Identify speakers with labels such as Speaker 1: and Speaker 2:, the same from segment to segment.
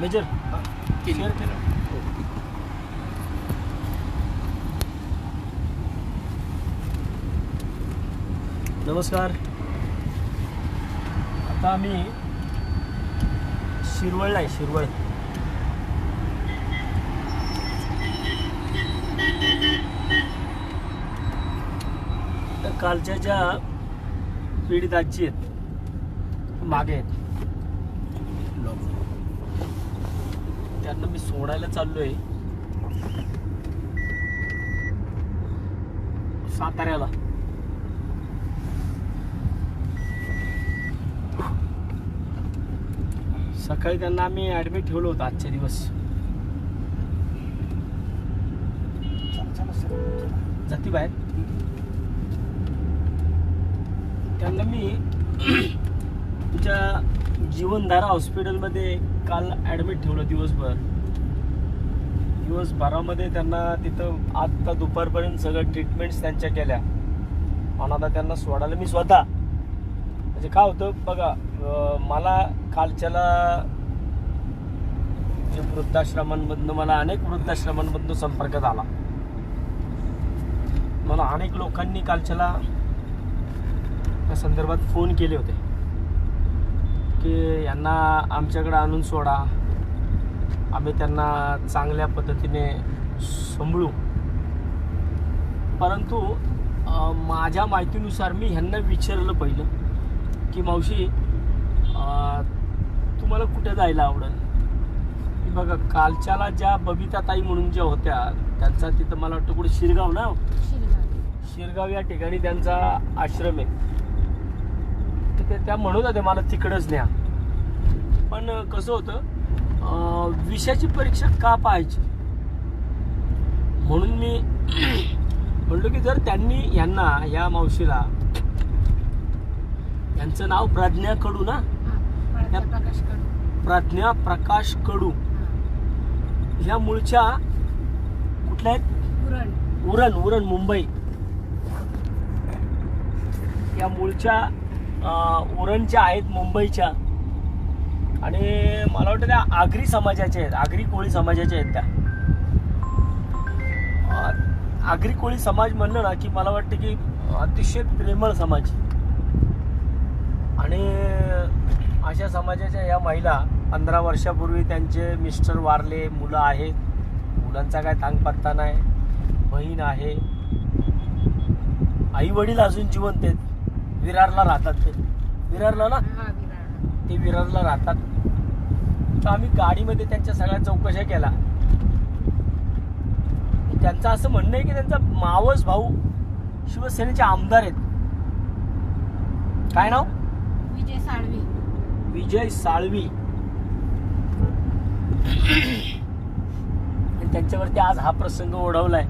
Speaker 1: Major share केलं नमस्कार। आता आम्ही शिरवळ नाही शिरवळ. कालच्या ज्या पीडित आजी आहेत मागे आहेत त्यांना मी सोडायला चाललोय. साताऱ्याला. सकाळी त्यांना आम्ही ऍडमिट ठेवलं होतं आजच्या दिवस. जाती बाहेर. त्यांना मी तुमच्या जीवनधारा हॉस्पिटलमध्ये काल ॲडमिट ठेवलं दिवसभर. दिवसभरामध्ये त्यांना तिथं आत्ता दुपारपर्यंत सगळं ट्रीटमेंट्स त्यांच्या केल्या. आणि आता त्यांना सोडायला मी स्वतः. म्हणजे काय होतं बघा मला कालच्याला जे वृद्धाश्रमांमधनं मला अनेक वृद्धाश्रमांमधनं संपर्कात आला. मला अनेक लोकांनी कालच्याला त्या संदर्भात फोन केले होते. की यांना आमच्याकडे आणून सोडा. आम्ही त्यांना चांगल्या पद्धतीने सांभाळू. परंतु माझ्या माहितीनुसार मी ह्यांना विचारलं पहिलं की मावशी तुम्हाला कुठे जायला आवडेल? की बघा कालच्याला ज्या बबिताताई म्हणून ज्या होत्या त्यांचा तिथं मला वाटतं कुठे शिरगाव ना? शिरगाव या ठिकाणी त्यांचा आश्रम आहे. ते त्या म्हणत होत्या मला तिकडंच न्या. पण कसं होतं विषयाची परीक्षा का पाहायची? म्हणून मी म्हणलो की जर त्यांनी यांना या मावशीला यांचं नाव प्रज्ञा कडू ना? प्रज्ञा प्रकाश कडू. ह्या मूळच्या कुठल्या आहेत? उरण. उरण मुंबई. या मूळच्या उरणच्या आहेत मुंबईच्या. आणि मला वाटतं त्या आगरी समाजाच्या आहेत आगरी कोळी समाजाच्या आहेत त्या. आगरी कोळी समाज म्हणलं ना की मला वाटतं की अतिशय प्रेमळ समाज. आणि अशा समाजाच्या या महिला पंधरा वर्षापूर्वी त्यांचे मिस्टर वारले मुलं आहेत. मुलांचा काय थांग पत्ता नाही बहीण आहे. आई वडील अजून जिवंत आहेत. विरारला राहतात ते. विरारला ना? ते विरारला राहतात. तर आम्ही गाडीमध्ये त्यांच्या सगळ्या चौकशा केला त्यांचं असं म्हणणं आहे की त्यांचा मावस भाऊ शिवसेनेचे आमदार आहेत. काय नाव?
Speaker 2: विजय साळवी.
Speaker 1: विजय साळवी. आणि त्यांच्यावरती आज हा प्रसंग ओढवलाय.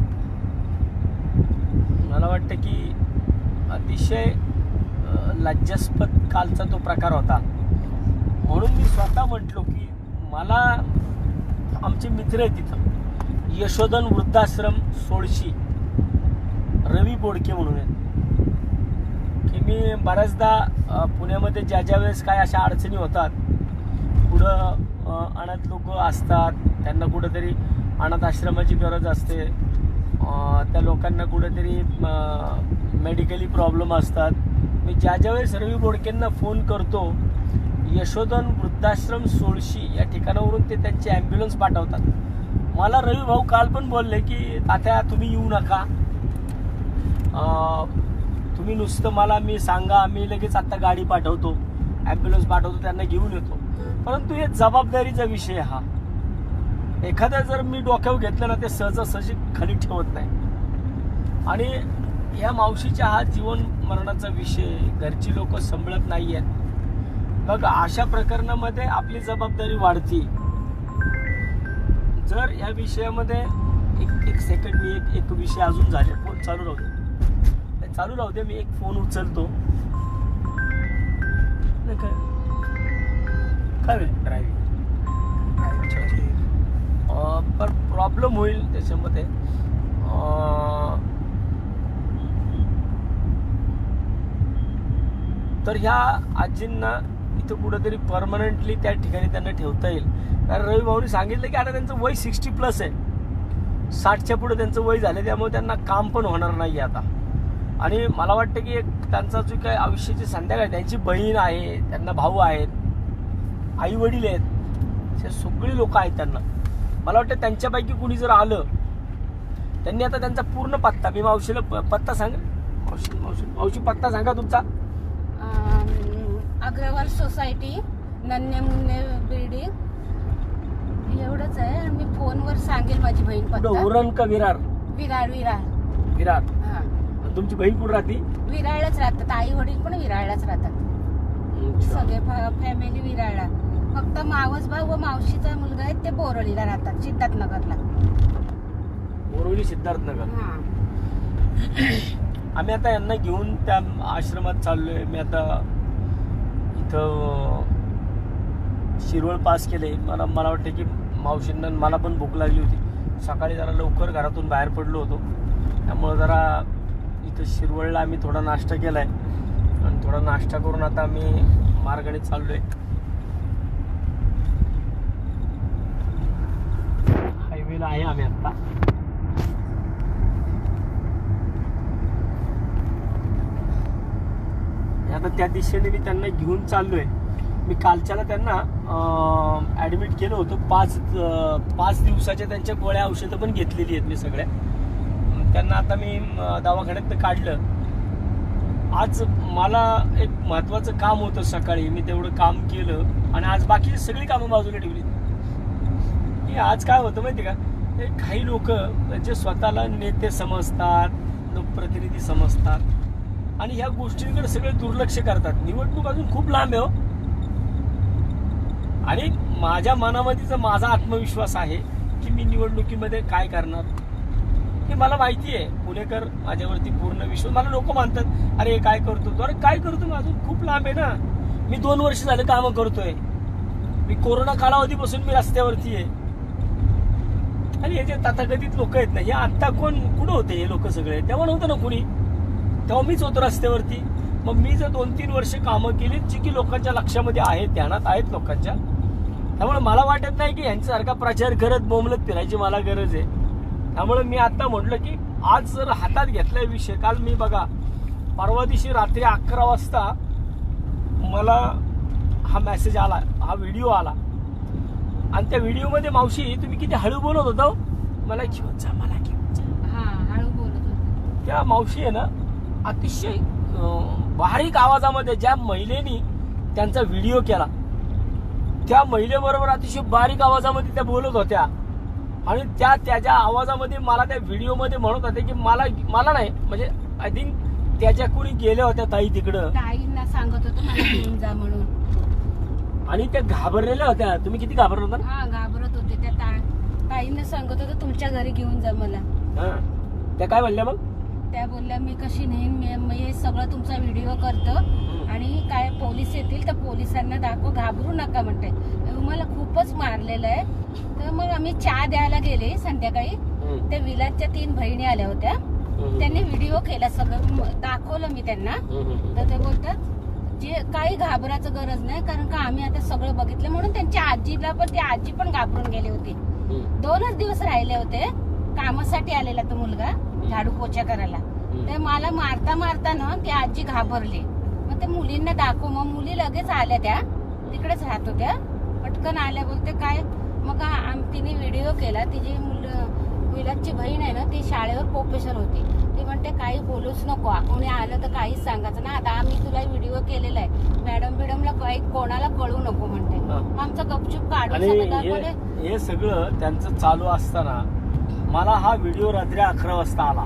Speaker 1: मला वाटतं की अतिशय लज्जास्पद कालचा तो प्रकार होता. म्हणून मी स्वतः म्हटलो की मला आमचे मित्र आहेत तिथं. यशोधन वृद्धाश्रम सोळशी रवी बोडके म्हणून आहेत. की मी बऱ्याचदा पुण्यामध्ये ज्या ज्या वेळेस काय अशा अडचणी होतात पुढं अनाथ लोक असतात त्यांना कुठंतरी अनाथ आश्रमाची गरज असते. त्या लोकांना कुठंतरी मेडिकली प्रॉब्लेम असतात. मी ज्या ज्या वेळेस रवी बोडकेंना फोन करतो यशोधन वृद्धाश्रम सोळशी या ठिकाणावरून ते त्यांची ॲम्ब्युलन्स पाठवतात. मला रवी भाऊ काल पण बोलले की तात्या तुम्ही येऊ नका. तुम्ही नुसतं मला मी सांगा मी लगेच आत्ता गाडी पाठवतो ॲम्ब्युलन्स पाठवतो त्यांना घेऊन येतो. परंतु हे जबाबदारीचा विषय हा. एखाद्या जर मी डोक्यावर घेतलं ना ते सहजासहजी खाली ठेवत नाही. आणि या मावशीच्या हा जीवन मरणाचा विषय घरची लोक सांभाळत नाही आहेत बघा अशा प्रकरणामध्ये आपली जबाबदारी वाढती. जर या विषयामध्ये एक एक सेकंड मी एक एक विषय अजून झाले. फोन चालू राहू दे. चालू राहू दे. मी एक फोन उचलतो. काय? ड्रायव्हिंग पण प्रॉब्लेम होईल त्याच्यामध्ये. तर ह्या आजींना इथं कुठंतरी परमनंटली त्या ठिकाणी त्यांना ठेवता येईल. कारण रवी भाऊनी सांगितलं की आता त्यांचं वय सिक्स्टी प्लस आहे. साठच्या पुढे त्यांचं वय झालं त्यामुळे त्यांना काम पण होणार नाही आता. आणि मला वाटतं की एक त्यांचा जो काय आयुष्याची संध्याकाळ त्यांची बहीण आहे त्यांना भाऊ आहेत आई वडील आहेत असे सगळी लोक आहेत त्यांना. मला वाटतं त्यांच्यापैकी कुणी जर आलं त्यांनी आता त्यांचा पूर्ण पत्ता मी मावशीला प- पत्ता सांगा मावशी मावशी मावशी पत्ता सांगा तुमचा.
Speaker 2: अग्रवाल सोसायटी नन्हे मुन्ने बिल्डिंग एवढंच आहे. मी फोनवर सांगेल माझी बहीण पत्ता
Speaker 1: उरण का विरार?
Speaker 2: विराळ विराळ
Speaker 1: विरार.
Speaker 2: हा.
Speaker 1: तुमची बहीण कुठं राहते?
Speaker 2: विराळलाच राहतात. आई वडील पण विराळलाच राहतात. सगळे फॅमिली विराळला फक्त मावस भाऊ व मावशीचा मुलगा आहे ते बोरळीला राहतात सिद्धार्थनगरला.
Speaker 1: बोरवली सिद्धार्थनगर.
Speaker 2: हा.
Speaker 1: आम्ही आता यांना घेऊन त्या आश्रमात चाललो आहे मी आता इथं शिरवळ पास केले. मला मला वाटतं की मावशींना मला पण भूक लागली होती. सकाळी जरा लवकर घरातून बाहेर पडलो होतो. त्यामुळं जरा इथं शिरवळला आम्ही थोडा नाश्ता केला आहे आणि थोडा नाश्ता करून आता आम्ही मार्गाने आहे हायवेला आहे आम्ही आत्ता आता त्या दिशेने मी त्यांना घेऊन चाललोय. मी कालच्याला त्यांना ॲडमिट केलं होतं. पाच पाच दिवसाच्या त्यांच्या गोळ्या औषधं पण घेतलेली आहेत मी सगळ्या. त्यांना आता मी दवाखान्यात काढलं. आज मला एक महत्वाचं काम होतं सकाळी. मी तेवढं काम केलं आणि आज बाकी सगळी कामं बाजूला ठेवली. की आज काय होतं माहिती का? हे काही लोक जे स्वतःला नेते समजतात लोकप्रतिनिधी समजतात आणि ह्या गोष्टींकडे सगळे दुर्लक्ष करतात. निवडणूक अजून खूप लांब आहे हो. आणि माझ्या मनामध्ये जर माझा आत्मविश्वास आहे की मी निवडणुकीमध्ये काय करणार. हे मला माहिती आहे. पुणेकर माझ्यावरती पूर्ण विश्वास मला लोक मानतात अरे काय करतो तू?" अरे काय करतो मी अजून खूप लांब आहे ना. मी दोन वर्ष झालं कामं करतोय. मी कोरोना कालावधीपासून मी रस्त्यावरती आहे. आणि हे जे तथाकथित लोक आहेत ना हे आता कोण कुठं होते हे लोक सगळे? तेव्हा नव्हतं ना कुणी. तेव्हा मीच होतो रस्त्यावरती. मग मी जर दोन तीन वर्ष कामं केली जी की लोकांच्या लक्षामध्ये आहेत ध्यानात आहेत लोकांच्या. त्यामुळे मला वाटत नाही की यांच्यासारखा प्रचार करत बोंबलत फिरायची मला गरज आहे. त्यामुळे मी आता म्हटलं की आज जर हातात घेतलाय विषय काल मी बघा परवा दिवशी रात्री अकरा वाजता मला हा मेसेज आला हा व्हिडिओ आला. आणि त्या व्हिडिओमध्ये मावशी तुम्ही किती हळू बोलत होता हो? मला घेऊन जा मला घेऊन जा
Speaker 2: हा हळू बोलत होते.
Speaker 1: त्या मावशी आहे ना अतिशय बारीक आवाजामध्ये ज्या महिलेनी त्यांचा व्हिडिओ केला त्या महिलेबरोबर अतिशय बारीक आवाजामध्ये त्या बोलत होत्या. आणि त्या त्याच्या आवाजामध्ये मला त्या व्हिडिओमध्ये म्हणत होते की मला मला नाही म्हणजे आय थिंक त्याच्या कुणी गेल्या होत्या ताई तिकडं.
Speaker 2: ताईंना सांगत होतो मला घेऊन जा म्हणून.
Speaker 1: आणि त्या घाबरलेल्या होत्या. तुम्ही किती घाबरला होता?
Speaker 2: हा घाबरत होते त्या ताईंना सांगत होतो तुमच्या घरी घेऊन जा मला.
Speaker 1: त्या काय म्हणल्या मग?
Speaker 2: त्या बोलल्या मी कशी नेईन? मी हे सगळं तुमचा व्हिडिओ करतो आणि काय पोलीस येतील तर पोलिसांना दाखव घाबरू नका म्हणते. मला खूपच मारलेलं आहे. तर मग आम्ही चहा द्यायला गेले संध्याकाळी. त्या विलासच्या तीन बहिणी आल्या होत्या. त्यांनी व्हिडिओ केला सगळं. दाखवलं मी त्यांना. तर ते बोलतात जे काही घाबरायचं गरज नाही कारण का आम्ही आता सगळं बघितलं म्हणून त्यांच्या आजीला पण ती आजी पण घाबरून गेली होती. दोनच दिवस राहिले होते. कामासाठी आलेला तो मुलगा. झाडू पोछा करायला. तर मला मारता मारता ना ती आजी घाबरली. मग ते मुलींना दाखव मग मुली लगेच आल्या त्या. तिकडेच राहत होत्या. पटकन आल्या बोलते काय? मग तिने व्हिडिओ केला. तिची मुलं विलासची बहीण आहे ना ती शाळेवर प्रोफेसर होती. ती म्हणते काही बोलूच नको. कोणी आलं तर काहीच सांगायचं ना आता आम्ही तुला व्हिडिओ केलेला आहे. मॅडम बिडमला काही कोणाला कळू नको म्हणते. आमचं गपचूप काढून
Speaker 1: हे सगळं त्यांचं चालू असताना मला हा व्हिडिओ रात्री अकरा वाजता आला.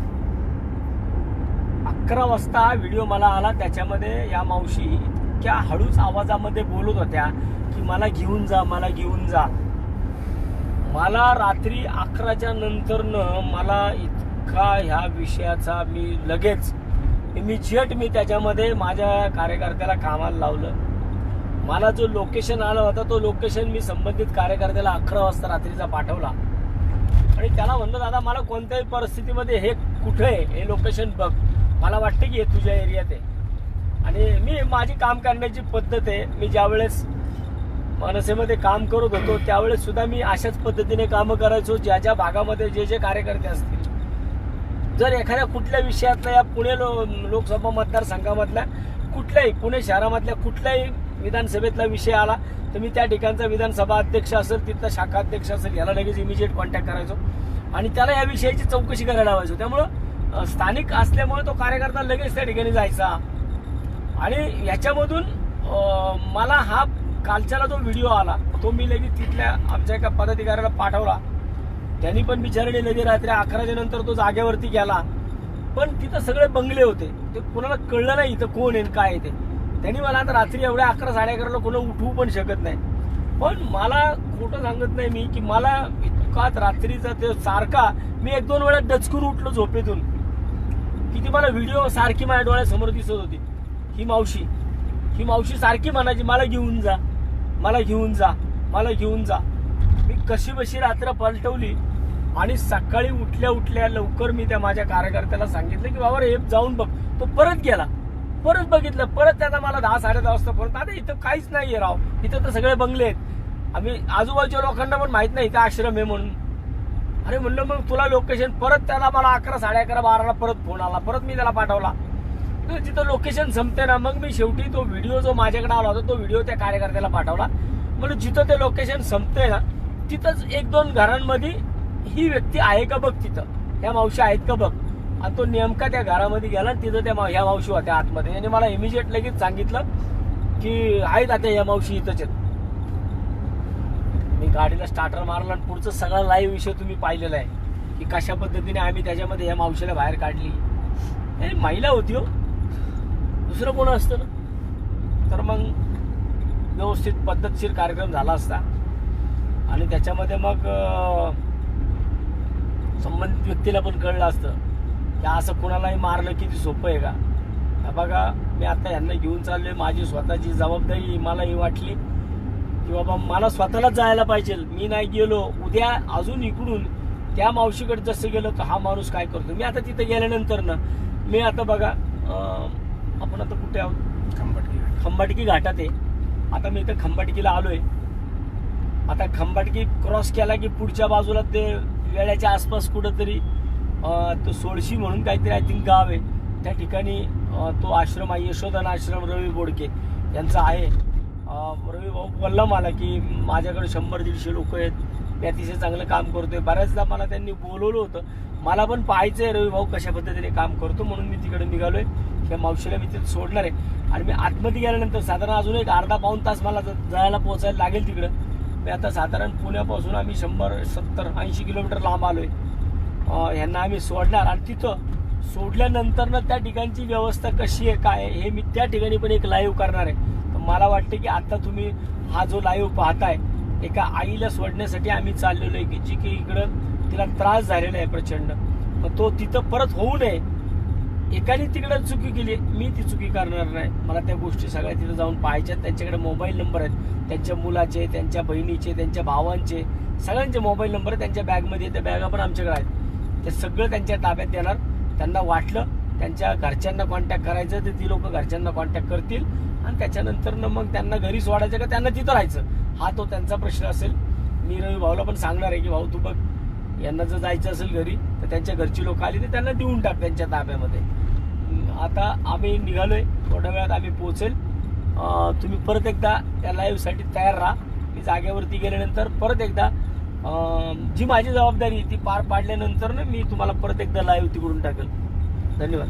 Speaker 1: अकरा वाजता हा व्हिडिओ मला आला. त्याच्यामध्ये या मावशी इतक्या हळूच आवाजामध्ये बोलत होत्या की मला घेऊन जा मला घेऊन जा. मला रात्री अकराच्या नंतरनं मला इतका ह्या विषयाचा मी लगेच इमिजिएट मी त्याच्यामध्ये माझ्या कार्यकर्त्याला कामाला लावलं. मला जो लोकेशन आला होता तो लोकेशन मी संबंधित कार्यकर्त्याला अकरा वाजता रात्रीचा पाठवला. आणि त्याला म्हणलं दादा मला कोणत्याही परिस्थितीमध्ये हे कुठं आहे? हे लोकेशन बघ. मला वाटतं की हे तुझ्या एरियात आहे आणि मी माझी काम करण्याची पद्धत आहे. मी ज्यावेळेस मनसेमध्ये काम करत होतो त्यावेळेस सुद्धा मी अशाच पद्धतीने कामं करायचो ज्या ज्या भागामध्ये जे जे कार्यकर्ते असतील. जर एखाद्या कुठल्या विषयातल्या या पुणे लो लोकसभा मतदारसंघामधल्या कुठल्याही पुणे शहरामधल्या कुठल्याही विधानसभेतला विषय आला तर मी त्या ठिकाणचा विधानसभा अध्यक्ष असेल तिथला शाखा अध्यक्ष असेल याला लगेच इमिजिएट कॉन्टॅक्ट करायचो. आणि त्याला या विषयाची चौकशी करायला लावायचो. त्यामुळं स्थानिक असल्यामुळे तो कार्यकर्ता लगेच त्या ठिकाणी जायचा. आणि याच्यामधून मला हा कालच्याला जो व्हिडिओ आला तो मी लगेच तिथल्या आमच्या एका पदाधिकाऱ्याला पाठवला. त्यांनी पण बिचाराने लगेच रात्री अकराच्या नंतर तो जागेवरती गेला. पण तिथं सगळे बंगले होते. ते कोणाला कळलं नाही इथं कोण आहे काय आहे ते. त्यांनी मला आता रात्री एवढ्या अकरा साडे अकराला कोणा उठवू पण शकत नाही. पण मला खोटं सांगत नाही मी की मला इतकाच रात्रीचा ते सारखा मी एक दोन वेळा डचकून उठलो झोपेतून. की ती मला व्हिडिओ सारखी माझ्या डोळ्यासमोर दिसत होती. ही मावशी ही मावशी सारखी म्हणायची मला घेऊन जा मला घेऊन जा मला घेऊन जा. मी कशी बशी रात्र पलटवली आणि सकाळी उठल्या उठल्या लवकर मी त्या माझ्या कार्यकर्त्याला सांगितलं की बाबा रे जाऊन बघ. तो परत गेला. परत बघितलं परत त्याचा मला दहा साडे दहा वाजता परत आता इथं काहीच नाहीये राव. इथं तर सगळे बंगले आहेत. आम्ही आजूबाजूच्या लोकांना पण माहीत नाही इथं आश्रम आहे म्हणून. अरे म्हणलं मग तुला लोकेशन परत त्याला मला अकरा साडे अकरा बाराला परत फोन आला. परत मी त्याला पाठवला. तर तिथं लोकेशन संपते ना मग मी शेवटी तो व्हिडिओ जो माझ्याकडे आला होता तो व्हिडिओ त्या कार्यकर्त्याला पाठवला. म्हणून जिथं ते लोकेशन संपते ना तिथंच एक दोन घरांमध्ये ही व्यक्ती आहे का बघ तिथं? ह्या मावशी आहेत का बघ? आणि तो नेमका त्या घरामध्ये गेला आणि तिथं त्या ह्या मावशी होत्या आतमध्ये. आणि मला इमिजिएट लगेच सांगितलं की आहेत आता या मावशी इथंच आहेत. मी गाडीला स्टार्टर मारला आणि पुढचं सगळा लाईव्ह विषय तुम्ही पाहिलेला आहे की कशा पद्धतीने आम्ही त्याच्यामध्ये या मावशीला बाहेर काढली. हे महिला होती हो. दुसरं कोण असतं ना? तर मग व्यवस्थित पद्धतशीर कार्यक्रम झाला असता. आणि त्याच्यामध्ये मग संबंधित व्यक्तीला पण कळलं असतं. की असं कोणालाही मारलं किती सोपं आहे का? हा बघा मी आता यांना घेऊन चाललोय माझी स्वतःची जबाबदारी मलाही वाटली की बाबा मला स्वतःलाच जायला पाहिजे. मी नाही गेलो उद्या अजून इकडून त्या मावशीकडे जसं गेलो तर हा माणूस काय करतो? मी आता तिथे गेल्यानंतर ना मी आता बघा आपण आता कुठे आहोत? खंबाटकी घाटात आहे. आता मी इथं खंबाटकीला आलोय. आता खंबाटकी क्रॉस केला की पुढच्या बाजूला ते वेळाच्या आसपास कुठंतरी तो सोळशी म्हणून काहीतरी आय थिंक गाव आहे. त्या ठिकाणी तो आश्रम आहे यशोधन आश्रम रवी बोडके यांचा आहे. रवी भाऊ बोलला मला की माझ्याकडे शंभर दीडशे लोक आहेत. मी अतिशय चांगलं काम करतोय. बऱ्याचदा मला त्यांनी बोलवलं होतं. मला पण पाहायचंय रवी भाऊ कशा पद्धतीने काम करतो म्हणून मी तिकडे निघालोय. त्या मावशीला मी तिथे सोडणार आहे. आणि मी आतमध्ये गेल्यानंतर साधारण अजून एक अर्धा पाऊन तास मला जायला पोहोचायला लागेल तिकडं. मी आता साधारण पुण्यापासून आम्ही शंभर सत्तर ऐंशी किलोमीटर लांब आलोय. आहे ह्यांना आम्ही सोडणार. आणि तिथं सोडल्यानंतरनं त्या ठिकाणची व्यवस्था कशी आहे काय हे मी त्या ठिकाणी पण एक लाईव्ह करणार आहे. तर मला वाटतं की आता तुम्ही हा जो लाईव्ह पाहताय एका आईला सोडण्यासाठी आम्ही चाललेलो आहे की जी की इकडं तिला त्रास झालेला आहे प्रचंड. मग तो तिथं परत होऊ नये. एकाने तिकडं चुकी केली मी ती चुकी करणार नाही. मला त्या गोष्टी सगळ्या तिथं जाऊन पाहायच्या त्यांच्याकडे मोबाईल नंबर आहेत. त्यांच्या मुलाचे त्यांच्या बहिणीचे त्यांच्या भावांचे सगळ्यांचे मोबाईल नंबर त्यांच्या बॅगमध्ये त्या बॅगा पण आमच्याकडे आहेत. ते सगळं त्यांच्या ताब्यात देणार. त्यांना वाटलं त्यांच्या घरच्यांना कॉन्टॅक्ट करायचं तर ती लोक घरच्यांना कॉन्टॅक्ट करतील. आणि त्याच्यानंतर मग त्यांना घरी सोडायचं का त्यांना तिथं राहायचं? हा तो त्यांचा प्रश्न असेल. मी रवी भाऊला पण सांगणार आहे की भाऊ तू बघ यांना जर जायचं असेल घरी तर त्यांच्या घरची लोक आली तर त्यांना देऊन टाक त्यांच्या ताब्यामध्ये. आता आम्ही निघालोय. थोड्या वेळात आम्ही पोहोचेल. तुम्ही परत एकदा त्या लाईव्हसाठी तयार राहा. मी जागेवरती गेल्यानंतर परत एकदा जी माझी जबाबदारी आहे ती पार पाडल्यानंतर ना मी तुम्हाला परत एकदा लाईव्ह तिकडून टाकेल. धन्यवाद.